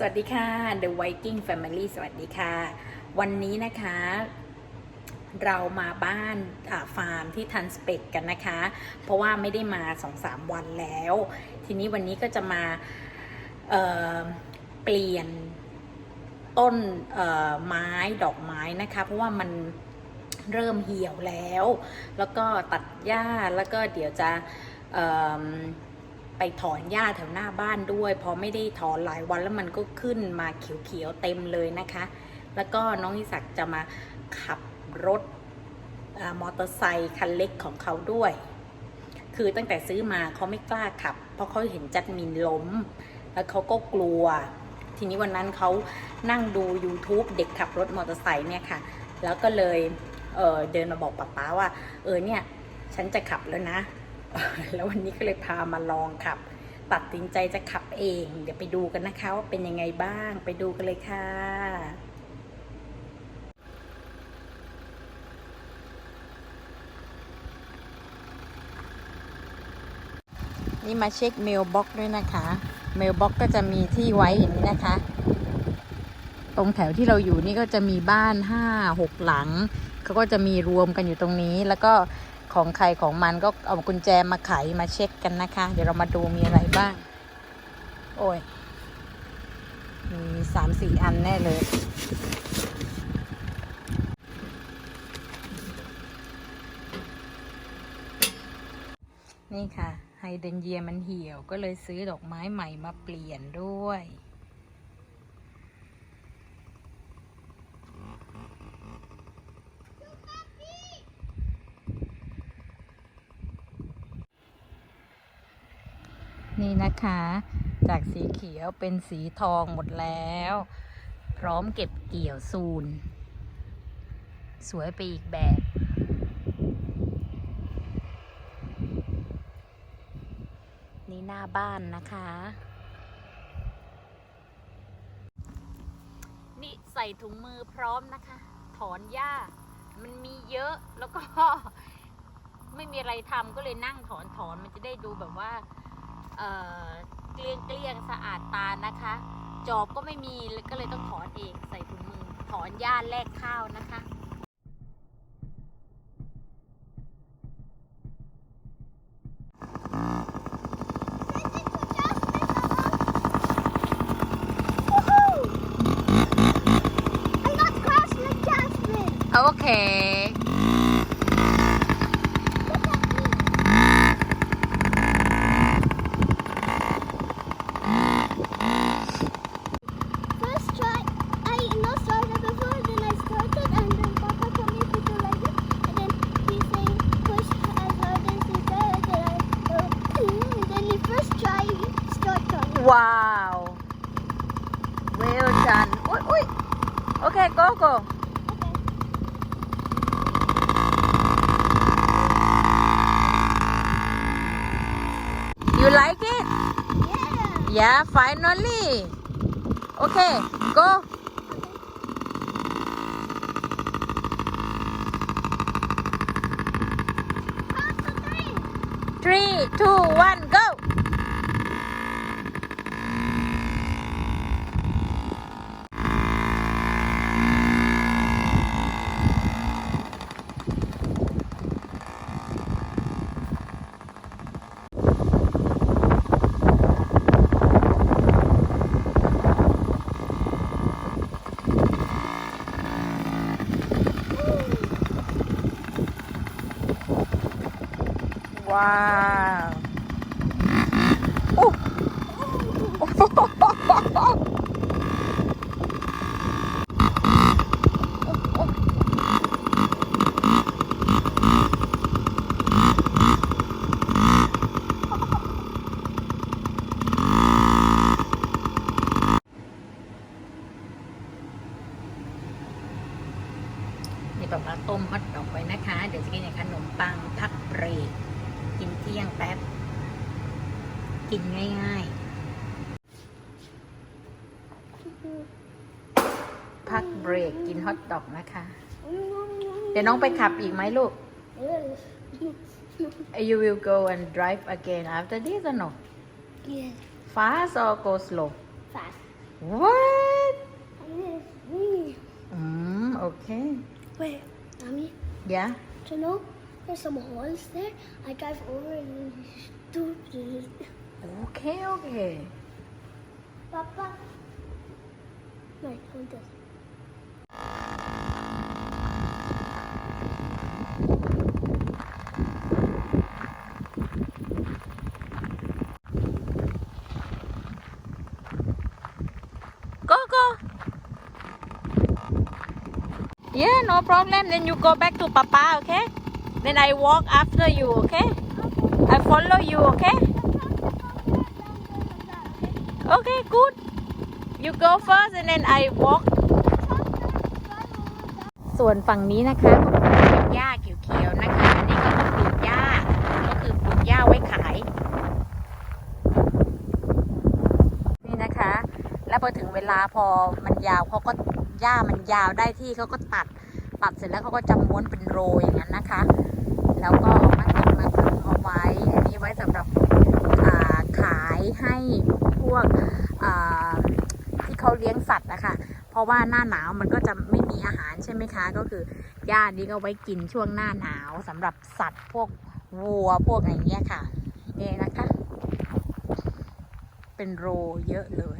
สวัสดีค่ะ The Viking Family สวัสดีค่ะ วันนี้นะคะ เรามาบ้านาฟาร์มที่ทันสเปกกันนะคะ เพราะว่าไม่ได้มา2-3วันแล้ว ทีนี้วันนี้ก็จะมาเเปลี่ยนต้นไม้ดอกไม้นะคะ เพราะว่ามันเริ่มเหี่ยวแล้ว แล้วก็ตัดหญ้าแล้วก็เดี๋ยวจะ ไปถอนหญ้าแถวหน้าบ้านด้วย พอไม่ได้ถอนหลายวันแล้วมันก็ขึ้นมาเขียวๆเต็มเลยนะคะ แล้วก็น้องอิศักจะมาขับรถอมอเตอร์ไซค์คันเล็กของเขาด้วย คือตั้งแต่ซื้อมาเขาไม่กล้าขับ เพราะเขาเห็นจัดมินล้ม แล้วเขาก็กลัว ทีนี้วันนั้นเขานั่งดู YouTube เด็กขับรถมอเตอร์ไซค์เนี่ยค่ะ แล้วก็เลยเเดินมาบอกป๊าป๊าว่า เออเนี่ย ฉันจะขับแล้วนะ แล้ววันนี้ก็เลยพามาลองขับ ตัดสินใจจะขับเอง เดี๋ยวไปดูกันนะคะว่าเป็นยังไงบ้าง ไปดูกันเลยค่ะนี่มาเช็คเมลบ็อกด้วยนะคะ เมลบ็อกก็จะมีที่ไว้อย่างนี้นะคะ ตรงแถวที่เราอยู่นี่ก็จะมีบ้านห้าหกหลังเขาก็จะมีรวมกันอยู่ตรงนี้ แล้วก็ ของใครของมันก็เอากุญแจมาไขมาเช็คกันนะคะ เดี๋ยวเรามาดูมีอะไรบ้าง โอ้ย มีสามสี่อันแน่เลย นี่ค่ะ ไฮเดนเยียมันเหี่ยวก็เลยซื้อดอกไม้ใหม่มาเปลี่ยนด้วย นะคะ จากสีเขียวเป็นสีทองหมดแล้ว พร้อมเก็บเกี่ยวซูน สวยไปอีกแบบนี่หน้าบ้านนะคะ นี่ใส่ถุงมือพร้อมนะคะ ถอนหญ้า มันมีเยอะแล้วก็ ไม่มีอะไรทำก็เลยนั่งถอนถอนมันจะได้ดูแบบว่า เอ่อเกลี้ยงเกลี้ยงสะอาดตานะคะ จอบก็ไม่มีเลยก็เลยต้องถอนเองใส่ถุงมือถอนหญ้าแลกข้าวนะคะ I got crashed like Jasmine. โอเค Okay, go, go. Okay. You like it? Yeah. Yeah, finally. Okay, go. Three, two, one. นี่ป๊าป๊าต้มฮอทดอกไว้นะคะ เดี๋ยวจะกินกับขนมปังพักเบรกกินเที่ยงแป๊บ กินง่ายๆ พักเบรกกินฮอทดอกนะคะ เดี๋ยวน้องไปขับอีกไหมลูก You will go and drive again after this or no Yeah. fast or go slow Fast. what And it's me. อืมโอเค Wait, mommy. Yeah. Do you know there's some holes there? I drive over and do. Okay, okay. Papa. Wait, hold this. Yeah no problem then you go back to papa okay then I walk after you okay I follow you okay okay good you go first and then I walk ส่วนฝั่งนี้นะคะก็เป็นหญ้าเขียวๆนะคะ อันนี้ก็คือปลูกหญ้า ก็คือปลูกหญ้าไว้ขาย นี่นะคะ แล้วพอถึงเวลาพอมันยาวเขาก็ หญ้ามันยาวได้ที่เขาก็ตัดตัดเสร็จแล้วเขาก็จะม้วนเป็นโรยอย่างนั้นนะคะ แล้วก็มาติดมาขึงเอาไว้ อันนี้ไว้สำหรับขายให้พวกที่เขาเลี้ยงสัตว์นะคะเพราะว่าหน้าหนาวมันก็จะไม่มีอาหารใช่ไหมคะ ก็คือหญ้านี้ก็ไว้กินช่วงหน้าหนาวสำหรับสัตว์พวกวัวพวกอะไรเงี้ยค่ะนี่นะคะ เป็นโรเยอะเลย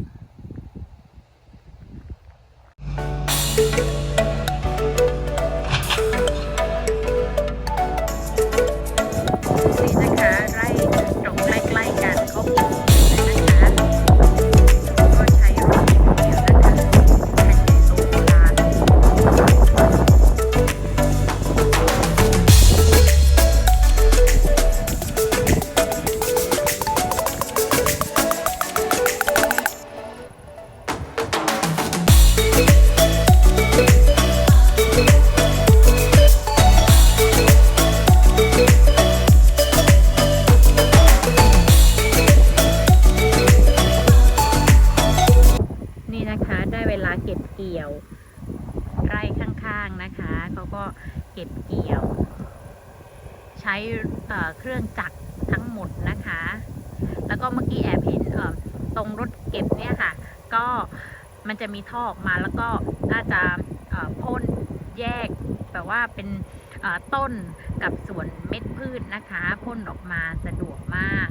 ลาเก็บเกี่ยว ไร่ข้างๆนะคะเขาก็เก็บเกี่ยว ใช้เครื่องจักรทั้งหมดนะคะ แล้วก็เมื่อกี้แอบเห็นตรงรถเก็บเนี่ยค่ะ ก็มันจะมีท่อออกมาแล้วก็น่าจะพ่นแยกแบบว่าเป็นต้นกับส่วนเม็ดพืชนะคะพ่นออกมาสะดวกมาก